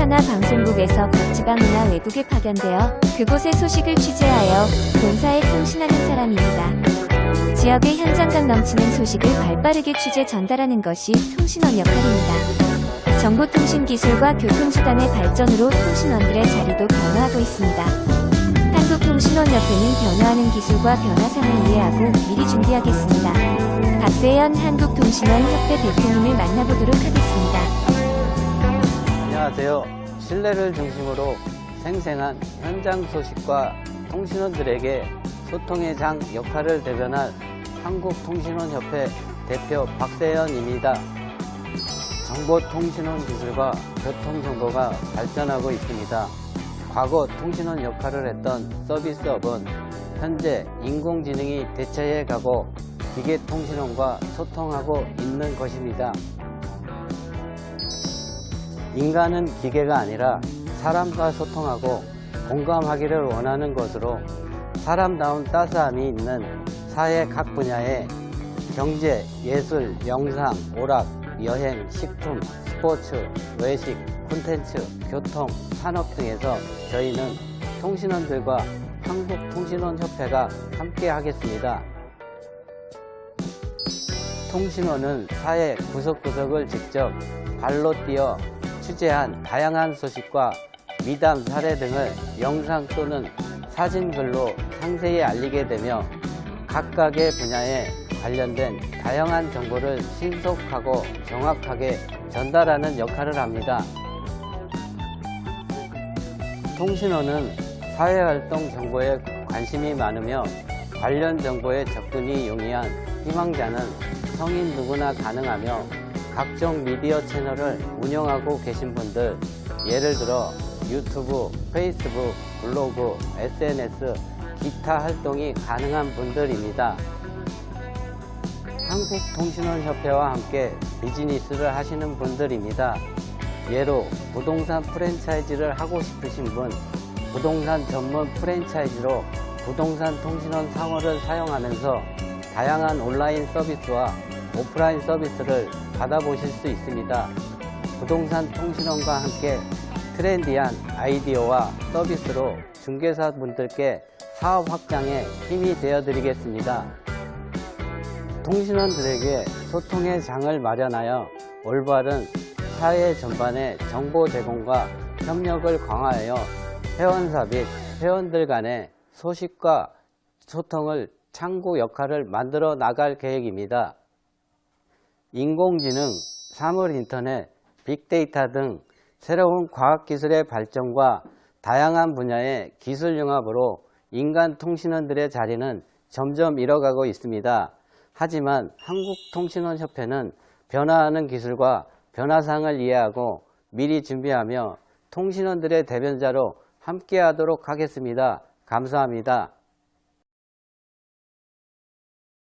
TV나 방송국에서 각 지방이나 외국에 파견되어 그곳의 소식을 취재하여 본사에 통신하는 사람입니다. 지역의 현장감 넘치는 소식을 발빠르게 취재 전달하는 것이 통신원 역할입니다. 정보통신 기술과 교통수단의 발전으로 통신원들의 자리도 변화하고 있습니다. 한국통신원협회는 변화하는 기술과 변화상을 이해하고 미리 준비하겠습니다. 박세현 한국통신원협회 대표님을 만나보도록 하겠습니다. 안녕하세요. 신뢰를 중심으로 생생한 현장 소식과 통신원들에게 소통의 장 역할을 대변할 한국통신원협회 대표 박세현입니다. 정보통신원 기술과 교통정보가 발전하고 있습니다. 과거 통신원 역할을 했던 서비스업은 현재 인공지능이 대체해 가고 기계통신원과 소통하고 있는 것입니다. 인간은 기계가 아니라 사람과 소통하고 공감하기를 원하는 것으로 사람다운 따스함이 있는 사회 각 분야의 경제, 예술, 영상, 오락, 여행, 식품, 스포츠, 외식, 콘텐츠, 교통, 산업 등에서 저희는 통신원들과 한국통신원협회가 함께 하겠습니다. 통신원은 사회 구석구석을 직접 발로 뛰어 취재한 다양한 소식과 미담 사례 등을 영상 또는 사진글로 상세히 알리게 되며 각각의 분야에 관련된 다양한 정보를 신속하고 정확하게 전달하는 역할을 합니다. 통신원은 사회활동 정보에 관심이 많으며 관련 정보에 접근이 용이한 희망자는 성인 누구나 가능하며 각종 미디어 채널을 운영하고 계신 분들, 예를 들어 유튜브, 페이스북, 블로그, SNS, 기타 활동이 가능한 분들입니다. 한국통신원협회와 함께 비즈니스를 하시는 분들입니다. 예로 부동산 프랜차이즈를 하고 싶으신 분, 부동산 전문 프랜차이즈로 부동산 통신원 상호를 사용하면서 다양한 온라인 서비스와 오프라인 서비스를 받아보실 수 있습니다. 부동산 통신원과 함께 트렌디한 아이디어와 서비스로 중개사 분들께 사업 확장에 힘이 되어 드리겠습니다. 통신원들에게 소통의 장을 마련하여 올바른 사회 전반의 정보 제공과 협력을 강화하여 회원사 및 회원들 간의 소식과 소통을 창구 역할을 만들어 나갈 계획입니다. 인공지능, 사물 인터넷, 빅데이터 등 새로운 과학기술의 발전과 다양한 분야의 기술 융합으로 인간 통신원들의 자리는 점점 잃어가고 있습니다. 하지만 한국통신원협회는 변화하는 기술과 변화상을 이해하고 미리 준비하며 통신원들의 대변자로 함께하도록 하겠습니다. 감사합니다.